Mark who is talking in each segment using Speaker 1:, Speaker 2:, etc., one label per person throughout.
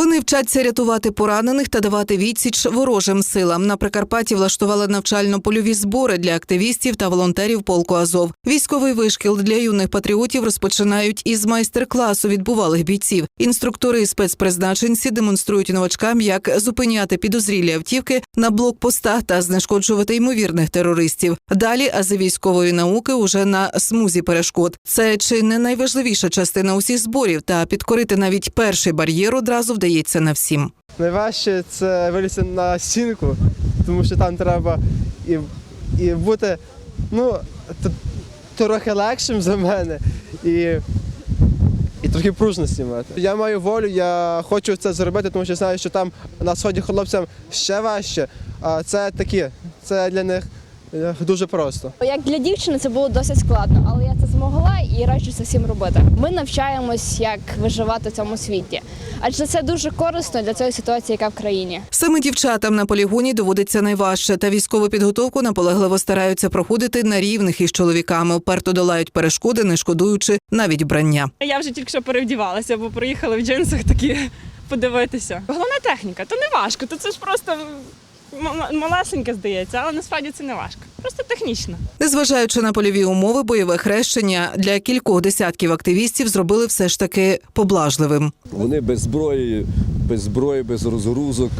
Speaker 1: Вони вчаться рятувати поранених та давати відсіч ворожим силам. На Прикарпатті влаштували навчально-польові збори для активістів та волонтерів полку Азов. Військовий вишкіл для юних патріотів розпочинають із майстер-класу відбувалих бійців. Інструктори і спецпризначенці демонструють новачкам, як зупиняти підозрілі автівки на блокпостах та знешкоджувати ймовірних терористів. Далі ази військової науки уже на смузі перешкод. Це чи не найважливіша частина усіх зборів, та підкорити навіть перший бар'єр одразу вдається не всім.
Speaker 2: Найважче це вилізти на стінку, тому що там треба і, і бути ну, трохи легшим за мене і, і трохи пружності мати. Я маю волю, я хочу це зробити, тому що знаю, що там на сході хлопцям ще важче, а це такі, це для них дуже просто.
Speaker 3: Як для дівчини це було досить складно, але я це змогла і раджу це всім робити. Ми навчаємось, як виживати в цьому світі, адже це дуже корисно для цієї ситуації, яка в країні.
Speaker 1: Саме дівчатам на полігоні доводиться найважче, та військову підготовку наполегливо стараються проходити на рівних із чоловіками. Вперто долають перешкоди, не шкодуючи навіть вбрання.
Speaker 4: Я вже тільки що перевдівалася, бо приїхали в джинсах такі подивитися. Головна техніка, то не важко, то це ж просто малесеньке здається, але насправді це не важко. Просто технічно.
Speaker 1: Незважаючи на польові умови, бойове хрещення для кількох десятків активістів зробили все ж таки поблажливим.
Speaker 5: Вони без зброї, без зброї, без розгрузок,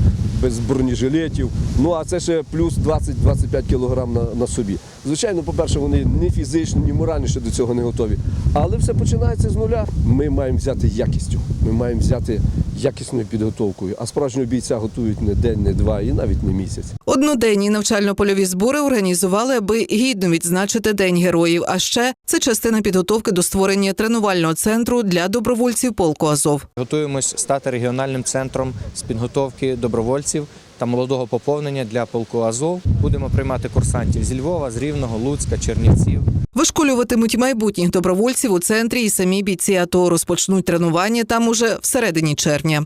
Speaker 5: без бронежилетів. Ну а це ще плюс 20-25 кілограм на, на собі. Звичайно, по-перше, вони ні фізично, ні морально ще до цього не готові. Але все починається з нуля. Ми маємо взяти якістю. Ми маємо взяти якісною підготовкою. А справжнього бійця готують не день, не два і навіть не місяць.
Speaker 1: Одноденні навчально-польові збори організували, аби гідно відзначити День героїв. А ще це частина підготовки до створення тренувального центру для добровольців полку Азов.
Speaker 6: Готуємось стати регіональним центром з підготовки добровольців та молодого поповнення для полку Азов. Будемо приймати курсантів зі Львова, з Рівного, Луцька, Чернівців.
Speaker 1: Вишколюватимуть майбутніх добровольців у центрі і самі бійці АТО розпочнуть тренування там уже всередині червня.